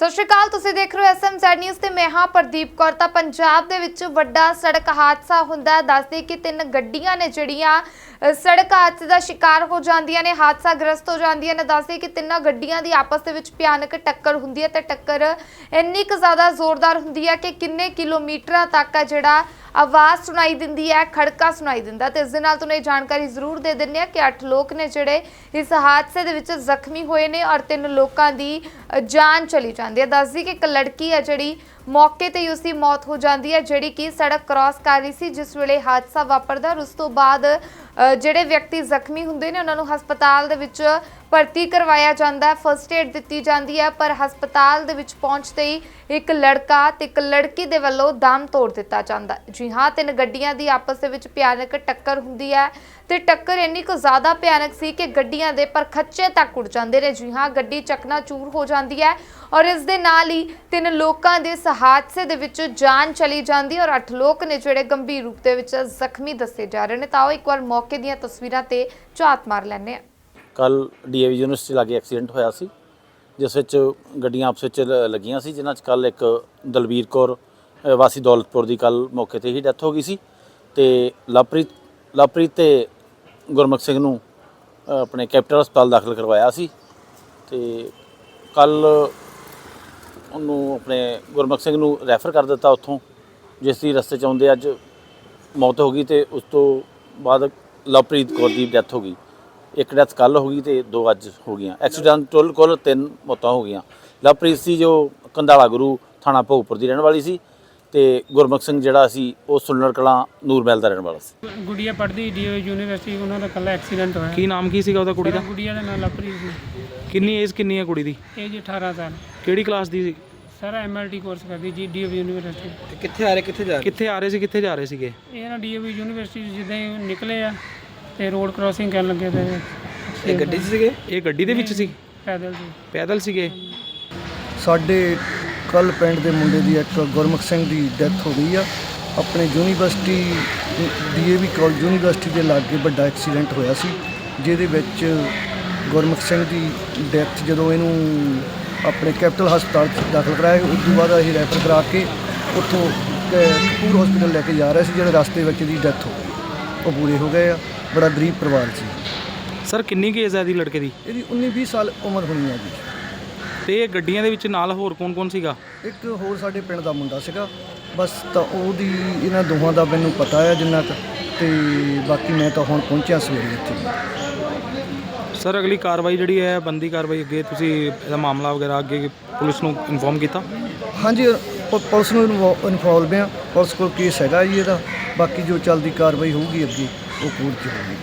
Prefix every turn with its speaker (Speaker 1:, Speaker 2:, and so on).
Speaker 1: ਸਤਿ ਸ਼੍ਰੀ ਅਕਾਲ, ਤੁਸੀਂ ਦੇਖ ਰਹੇ ਹੋ ਐਸਐਮਜ਼ੈਡ ਨਿਊਜ਼ ਤੇ ਮੈਂ ਹਾਂ ਪ੍ਰਦੀਪ ਕੌਰ। ਤਾਂ ਪੰਜਾਬ ਦੇ ਵਿੱਚ ਵੱਡਾ ਸੜਕ ਹਾਦਸਾ ਹੁੰਦਾ ਹੈ। ਦੱਸਦੇ ਕਿ ਤਿੰਨ ਗੱਡੀਆਂ ਨੇ ਜਿਹੜੀਆਂ ਸੜਕ ਹਾਦਸੇ ਦਾ ਸ਼ਿਕਾਰ ਹੋ ਜਾਂਦੀਆਂ ਨੇ ਹਾਦਸਾ ਗ੍ਰਸਤ ਹੋ ਜਾਂਦੀਆਂ ਨੇ। ਦੱਸਦੇ ਕਿ ਤਿੰਨਾਂ ਗੱਡੀਆਂ ਦੀ ਆਪਸ ਦੇ ਵਿੱਚ ਭਿਆਨਕ ਟੱਕਰ ਹੁੰਦੀ ਹੈ ਤੇ ਟੱਕਰ ਇੰਨੀ ਕੁ ਜ਼ਿਆਦਾ ਜ਼ੋਰਦਾਰ ਹੁੰਦੀ ਹੈ ਕਿ ਕਿੰਨੇ ਕਿਲੋਮੀਟਰਾਂ ਤੱਕ ਆ ਜਿਹੜਾ ਆਵਾਜ਼ ਸੁਣਾਈ ਦਿੰਦੀ ਹੈ, ਖੜਕਾ ਸੁਣਾਈ ਦਿੰਦਾ ਤੇ ਇਸ ਦੇ ਨਾਲ ਤੁਹਾਨੂੰ ਇਹ ਜਾਣਕਾਰੀ ਜ਼ਰੂਰ ਦੇ ਦਿੰਦੇ ਆ ਕਿ 8 ਲੋਕ ਨੇ ਜਿਹੜੇ ਇਸ ਹਾਦਸੇ ਦੇ ਵਿੱਚ ਜ਼ਖਮੀ ਹੋਏ ਨੇ ਔਰ ਤਿੰਨ ਲੋਕਾਂ ਦੀ ਜਾਨ ਚਲੀ ਜਾਂਦੀ ਹੈ। ਦੱਸਦੀ ਕਿ ਇੱਕ ਲੜਕੀ ਹੈ ਜਿਹੜੀ ਮੌਕੇ ਤੇ ਹੀ ਉਸਦੀ ਮੌਤ ਹੋ ਜਾਂਦੀ ਹੈ, ਜਿਹੜੀ ਕਿ ਸੜਕ ਕ੍ਰਾਸ ਕਰ ਰਹੀ ਸੀ, ਜਿਸ ਵੇਲੇ ਹਾਦਸਾ ਵਾਪਰਦਾ ਔਰ ਉਸ ਤੋਂ ਬਾਅਦ ਜਿਹੜੇ ਵਿਅਕਤੀ ਜ਼ਖਮੀ ਹੁੰਦੇ ਨੇ, ਉਹਨਾਂ ਨੂੰ ਹਸਪਤਾਲ ਦੇ ਵਿੱਚ ਭਰਤੀ ਕਰਵਾਇਆ ਜਾਂਦਾ ਹੈ। ਫਰਸਟ ਏਡ ਦਿੱਤੀ ਜਾਂਦੀ ਹੈ, ਪਰ ਹਸਪਤਾਲ ਦੇ ਵਿੱਚ ਪਹੁੰਚਦੇ ਹੀ ਇੱਕ ਲੜਕਾ ਤੇ ਇੱਕ ਲੜਕੀ ਦੇ ਵੱਲੋਂ ਦਮ ਤੋੜ ਦਿੱਤਾ ਜਾਂਦਾ ਜੀ ਹਾਂ, ਤਿੰਨ ਗੱਡੀਆਂ ਦੀ ਆਪਸ ਦੇ ਵਿੱਚ ਭਿਆਨਕ ਟੱਕਰ ਹੁੰਦੀ ਹੈ ਤੇ ਟੱਕਰ ਇੰਨੀ ਕੁ ਜ਼ਿਆਦਾ ਭਿਆਨਕ ਸੀ ਕਿ ਗੱਡੀਆਂ ਦੇ ਪਰਖੱਚੇ ਤੱਕ ਉੱਡ ਜਾਂਦੇ ਨੇ। ਜੀ ਹਾਂ, ਗੱਡੀ ਚਕਨਾ ਚੂਰ ਹੋ ਜਾਂਦੀ ਹੈ ਔਰ ਇਸ ਦੇ ਨਾਲ ਹੀ ਤਿੰਨ ਲੋਕਾਂ ਦੇ ਇਸ ਹਾਦਸੇ ਦੇ ਵਿੱਚ ਜਾਨ ਚਲੀ ਜਾਂਦੀ ਔਰ 8 ਲੋਕ ਨੇ ਜਿਹੜੇ ਗੰਭੀਰ ਰੂਪ ਦੇ ਵਿੱਚ ਜ਼ਖਮੀ ਦੱਸੇ ਜਾ ਰਹੇ ਨੇ। ਤਾਂ ਉਹ ਇੱਕ ਵਾਰ ਮੌਕੇ ਦੀਆਂ ਤਸਵੀਰਾਂ ਤੇ ਝਾਤ ਮਾਰ ਲੈਂਦੇ ਆ
Speaker 2: ਕੱਲ ਡੀਏਵੀ ਯੂਨੀਵਰਸਿਟੀ ਲਾਗੇ ਐਕਸੀਡੈਂਟ ਹੋਇਆ ਸੀ, ਜਿਸ ਵਿੱਚ ਗੱਡੀਆਂ ਆਪਸ ਵਿੱਚ ਲੱਗੀਆਂ ਸੀ, ਜਿਨ੍ਹਾਂ 'ਚ ਕੱਲ ਇੱਕ ਦਲਵੀਰ ਕੌਰ ਵਾਸੀ ਦੌਲਤਪੁਰ ਦੀ ਕੱਲ ਮੌਕੇ ਤੇ ਹੀ ਡੈਥ ਹੋ ਗਈ ਸੀ ਤੇ ਲਵਪ੍ਰੀਤ ਲਵਪ੍ਰੀਤ ਤੇ ਗੁਰਮੁਖ ਸਿੰਘ ਨੂੰ ਆਪਣੇ ਕੈਪੀਟਲ ਹਸਪਤਾਲ ਦਾਖਲ ਕਰਵਾਇਆ ਸੀ ਤੇ ਕੱਲ ਉਹਨੂੰ ਆਪਣੇ ਗੁਰਮੁਖ ਸਿੰਘ ਨੂੰ ਰੈਫਰ ਕਰ ਦਿੱਤਾ ਉੱਥੋਂ, ਜਿਸ ਦੀ ਰਸਤੇ 'ਚ ਆਉਂਦੇ ਅੱਜ ਮੌਤ ਹੋ ਗਈ ਤੇ ਉਸ ਤੋਂ ਬਾਅਦ ਲਵਪ੍ਰੀਤ ਕੌਰ ਦੀ ਡੈਥ ਹੋ ਗਈ। ਇੱਕ ਡੈਥ ਕੱਲ ਹੋ ਗਈ ਤੇ ਦੋ ਅੱਜ ਹੋ ਗਈਆਂ। ਐਕਸੀਡੈਂਟ ਟੋਲ ਕੁੱਲ ਤਿੰਨ ਮੌਤਾਂ ਹੋ ਗਈਆਂ। ਲਵਪ੍ਰੀਤ ਸੀ ਜੋ ਕੰਧਾਲਾ ਗੁਰੂ ਥਾਣਾ ਭੋਗਪੁਰ ਦੀ ਰਹਿਣ ਵਾਲੀ ਸੀ ਤੇ ਗੁਰਮੁਖ ਸਿੰਘ ਜਿਹੜਾ ਸੀ ਉਹ ਸੁਲਨਰ ਕਲਾਂ ਨੂਰਮਹਿਲ ਦਾ ਰਹਿਣ ਵਾਲਾ ਸੀ।
Speaker 3: ਗੁੜੀਆ ਪੜ੍ਹਦੀ ਡੀਓ ਯੂਨੀਵਰਸਿਟੀ ਉਹਨਾਂ ਦਾ ਕੱਲਾ ਐਕਸੀਡੈਂਟ ਹੋਇਆ।
Speaker 4: ਕੀ ਨਾਮ ਕੀ ਸੀਗਾ ਉਹਦਾ ਕੁੜੀ ਦਾ?
Speaker 3: ਗੁੜੀਆ ਦਾ ਨਾਮ ਲਵਪ੍ਰੀਤ ਸੀ।
Speaker 4: ਕਿੰਨੀ ਏਜ ਕਿੰਨੀ ਹੈ ਕੁੜੀ ਦੀ?
Speaker 3: ਏਜ 18 ਸਾਲ।
Speaker 4: ਕਿਹੜੀ ਕਲਾਸ ਦੀ ਸੀ?
Speaker 3: ਸਰ ਐਮਐਲਟੀ ਕੋਰਸ ਕਰਦੀ ਜੀ ਡੀਓ ਯੂਨੀਵਰਸਿਟੀ।
Speaker 4: ਕਿੱਥੇ ਆ ਰਹੇ ਕਿੱਥੇ ਜਾ ਰਹੇ? ਕਿੱਥੇ ਆ ਰਹੇ ਸੀ ਕਿੱਥੇ ਜਾ ਰਹੇ ਸੀਗੇ?
Speaker 3: ਇਹ ਨਾ ਡੀਓ ਯੂਨੀਵਰਸਿਟੀ ਤੋਂ ਜਿੱਦਾਂ ਹੀ ਨਿਕਲੇ ਆ ਤੇ ਰੋਡ ਕ੍ਰਾਸਿੰਗ ਕਰਨ ਲੱਗੇ ਤੇ ਇਹ ਗੱਡੀ
Speaker 4: ਸੀਗੇ? ਇਹ ਗੱਡੀ ਦੇ ਵਿੱਚ ਸੀ?
Speaker 3: ਪੈਦਲ ਸੀ।
Speaker 4: ਪੈਦਲ ਸੀਗੇ?
Speaker 5: ਸਾਡੇ ਕੱਲ ਪਿੰਡ ਦੇ ਮੁੰਡੇ ਦੀ ਇੱਕ ਗੁਰਮੁਖ ਸਿੰਘ ਦੀ ਡੈਥ ਹੋ ਗਈ ਆ। ਆਪਣੇ ਯੂਨੀਵਰਸਿਟੀ ਡੀਏਵੀ ਕਾਲਜ ਯੂਨੀਵਰਸਿਟੀ ਦੇ ਲਾਗੇ ਵੱਡਾ ਐਕਸੀਡੈਂਟ ਹੋਇਆ ਸੀ ਜਿਹਦੇ ਵਿੱਚ ਗੁਰਮੁਖ ਸਿੰਘ ਦੀ ਡੈਥ ਜਦੋਂ ਇਹਨੂੰ ਆਪਣੇ ਕੈਪੀਟਲ ਹਸਪਤਾਲ 'ਚ ਦਾਖਲ ਕਰਾਇਆ ਉਸ ਤੋਂ ਬਾਅਦ ਅਸੀਂ ਰੈਫਰ ਕਰਾ ਕੇ ਉੱਥੋਂ ਕਪੂਰ ਹਸਪੀਟਲ ਲੈ ਕੇ ਜਾ ਰਹੇ ਸੀ ਜਿਹੜੇ ਰਸਤੇ ਵਿੱਚ ਦੀ ਡੈਥ ਹੋ ਗਈ। ਉਹ ਪੂਰੇ ਹੋ ਗਏ ਆ। ਬੜਾ ਗਰੀਬ ਪਰਿਵਾਰ ਸੀ।
Speaker 4: ਸਰ ਕਿੰਨੀ ਕੁ ਏਜ ਹੈ ਦੀ ਲੜਕੇ ਦੀ?
Speaker 5: ਇਹਦੀ 19 20 ਸਾਲ ਉਮਰ ਹੋਣੀ ਆ ਜੀ।
Speaker 4: ਤੇ ਇਹ ਗੱਡੀਆਂ ਦੇ ਵਿੱਚ ਨਾਲ ਹੋਰ ਕੌਣ-ਕੌਣ ਸੀਗਾ?
Speaker 5: ਇੱਕ ਹੋਰ ਸਾਡੇ ਪਿੰਡ ਦਾ ਮੁੰਡਾ ਸੀਗਾ। ਬਸ ਤਾਂ ਉਹਦੀ ਇਹਨਾਂ ਦੋਹਾਂ ਦਾ ਮੈਨੂੰ ਪਤਾ ਹੈ ਜਿੰਨਾ ਕੁ ਤੇ ਬਾਕੀ ਮੈਂ ਤਾਂ ਹੁਣ ਪਹੁੰਚਿਆ ਸਵੇਰੇ ਇੱਥੇ।
Speaker 4: ਸਰ ਅਗਲੀ ਕਾਰਵਾਈ ਜਿਹੜੀ ਹੈ ਬੰਦੀ ਕਾਰਵਾਈ ਅੱਗੇ ਤੁਸੀਂ ਇਹਦਾ ਮਾਮਲਾ ਵਗੈਰਾ ਅੱਗੇ ਪੁਲਿਸ ਨੂੰ ਇਨਫੋਰਮ ਕੀਤਾ?
Speaker 5: ਹਾਂਜੀ ਪ- ਪੁਲਿਸ ਨੂੰ ਇਨਫੋਲਵ ਆ। ਪੁਲਿਸ ਕੋਲ ਕੇਸ ਹੈਗਾ ਜੀ ਇਹਦਾ। ਬਾਕੀ ਜੋ ਚੱਲਦੀ ਕਾਰਵਾਈ ਹੋਊਗੀ ਅੱਗੇ। ਉਹ ਕੋਰਟ 'ਚ ਹੋਊਗੀ